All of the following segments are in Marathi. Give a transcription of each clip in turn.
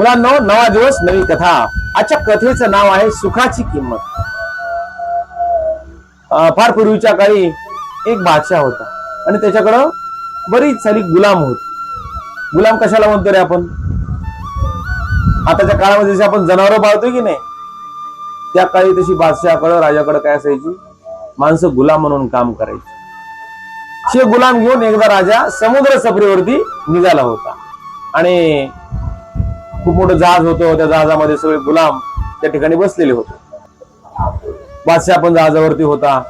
मुलांनो नवा दिवस नवी कथा. आजच्या कथेचं नाव आहे सुखाची किंमत. फार पूर्वीच्या काळी एक बादशाह होता. आणि त्याच्याकडं बरीच सारी गुलाम होत. गुलाम कशाला म्हणतो रे आपण? आताच्या काळामध्ये जसे आपण जनावरं पाळतोय की नाही त्या काळी तशी बादशाहकडं राजाकडं काय असायची? माणसं गुलाम म्हणून काम करायची. शे गुलाम घेऊन एकदा राजा समुद्र सफरीवरती निघाला होता. आणि खूप मोठं जहाज होतं त्या जहाजामध्ये सगळे गुलाम त्या ठिकाणी बसलेले होते. बादशाह पण जहाजावरती होता.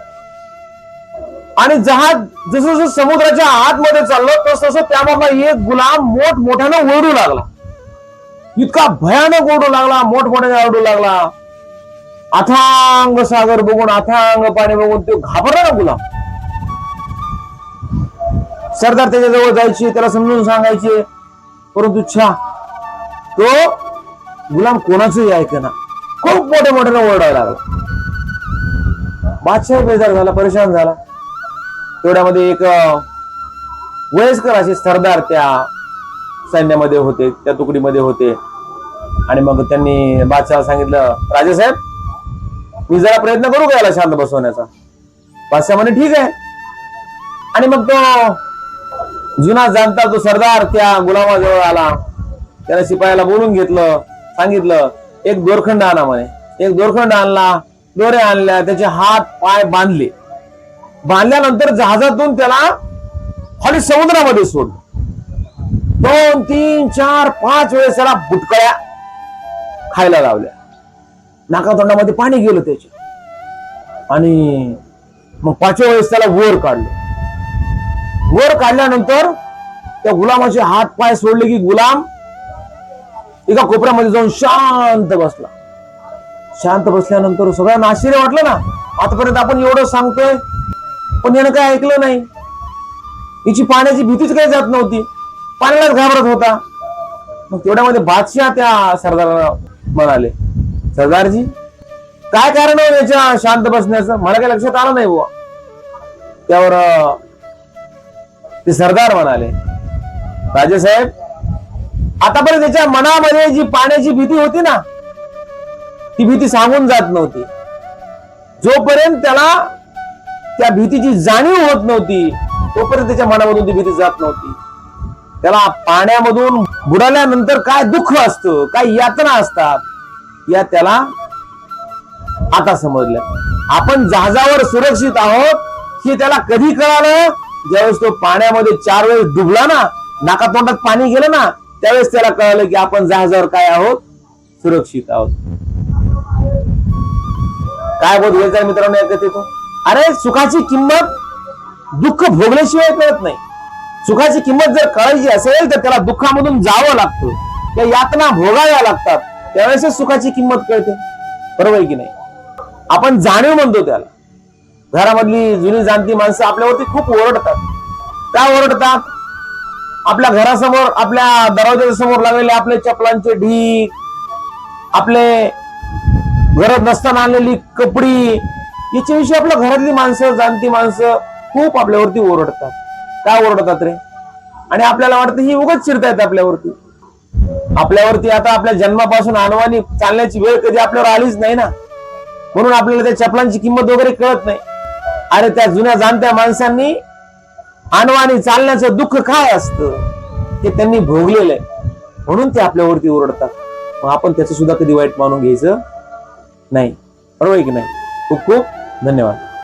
आणि जहाज जसं जसं समुद्राच्या आतमध्ये चाललं तस तसं त्यामधला एक गुलाम मोठ मोठ्यानं ओरडू लागला. इतका भयानक ओरडू लागला मोठमोठ्याने ओरडू लागला. अथांग सागर बघून अथांग पाणी बघून तो घाबरला ना गुलाम. सरदार त्याच्याजवळ जायचे त्याला समजून सांगायचे परंतु छा तो गुलाम कोणाचंही ऐकेना खूप मोठ्या मोठ्याने ओरडायला लागला. बादशाह बेजार झाला परेशान झाला. तेवढ्यामध्ये एक वयस्कर असे सरदार त्या सैन्यामध्ये होते त्या तुकडीमध्ये होते. आणि मग त्यांनी बादशाह सांगितलं राजेसाहेब मी जरा प्रयत्न करू का याला शांत बसवण्याचा? बादशाह म्हणे ठीक आहे. आणि मग तो जुना जाणता तो सरदार त्या गुलामाजवळ आला. त्याला शिपायाला बोलून घेतलं सांगितलं एक दोरखंड आणा म्हणे एक दोरखंड आणला दोरे आणल्या त्याचे हात पाय बांधले. बांधल्यानंतर जहाजातून त्याला खाली समुद्रामध्ये सोडलं. दोन तीन चार पाच वेळेस त्याला बुटकळ्या खायला लावल्या. नाकातोंडामध्ये पाणी गेलं त्याच्या आणि मग पाचव्या वेळेस त्याला वर काढलं. वर काढल्यानंतर त्या गुलामाचे हात पाय सोडले की गुलाम एका कोपऱ्यामध्ये जाऊन शांत बसला. शांत बसल्यानंतर सगळ्यांना आश्चर्य वाटलं ना. आतापर्यंत आपण एवढं सांगतोय पण यानं काय ऐकलं नाही. हिची पाण्याची भीतीच काही जात नव्हती. पाण्यालाच घाबरत होता. मग तेवढ्यामध्ये बादशाह त्या सरदाराला म्हणाले सरदारजी काय कारण आहे याच्या शांत बसण्याचं? मला काही लक्षात आलं नाही बुवा. त्यावर ते सरदार म्हणाले राजेसाहेब आतापर्यंत त्याच्या मनामध्ये जी पाण्याची भीती होती ना ती भीती सांगून जात नव्हती. जोपर्यंत त्याला त्या भीतीची जाणीव होत नव्हती तोपर्यंत त्याच्या मनामधून ती भीती जात नव्हती. त्याला पाण्यामधून बुडाल्यानंतर काय दुःख असतं काय यातना असतात या त्याला आता समजलं आपण जहाजावर सुरक्षित आहोत हे त्याला कधी कळालं? ज्यावेळेस तो पाण्यामध्ये चार वेळेस डुबला ना नाकातोंडात पाणी गेलं ना त्यावेळेस त्याला कळालं की आपण जहाजावर काय आहोत? सुरक्षित आहोत. काय बोध घ्यायचा मित्रांनो ऐकत येतो. अरे सुखाची किंमत दुःख भोगल्याशिवाय कळत नाही. सुखाची किंमत जर कळायची असेल तर त्याला दुःखामधून जावं लागतं. त्या यातना भोगाव्या लागतात. त्यावेळेस सुखाची किंमत कळते. बरोबर आहे की नाही? आपण जाणीव म्हणतो त्याला. घरामधली जुनी जाणती माणसं आपल्यावरती खूप ओरडतात. का ओरडतात? आपल्या घरासमोर आपल्या दरवाजाच्या समोर लागलेले आपले चपलांचे ढीक आपले घरात नसताना आणलेली कपडी याच्याविषयी आपल्या घरातली माणसं जाणती माणसं खूप आपल्यावरती ओरडतात. काय ओरडतात रे? आणि आपल्याला वाटतं ही उगाच चिरतायत आपल्यावरती. आपल्यावरती आता आपल्या जन्मापासून अनवानी चालण्याची वेळ कधी आपल्यावर आलीच नाही ना. म्हणून आपल्याला त्या चपलांची किंमत वगैरे कळत नाही. अरे त्या जुन्या जाणत्या माणसांनी अनवाणी चालण्याचं दुःख काय असतं? ते त्यांनी भोगलेलं आहे. म्हणून ते आपल्यावरती ओरडतात. मग आपण त्याचं सुद्धा कधी वाईट मानून घ्यायचं? नाही. बरोबर की नाही? खूप खूप धन्यवाद.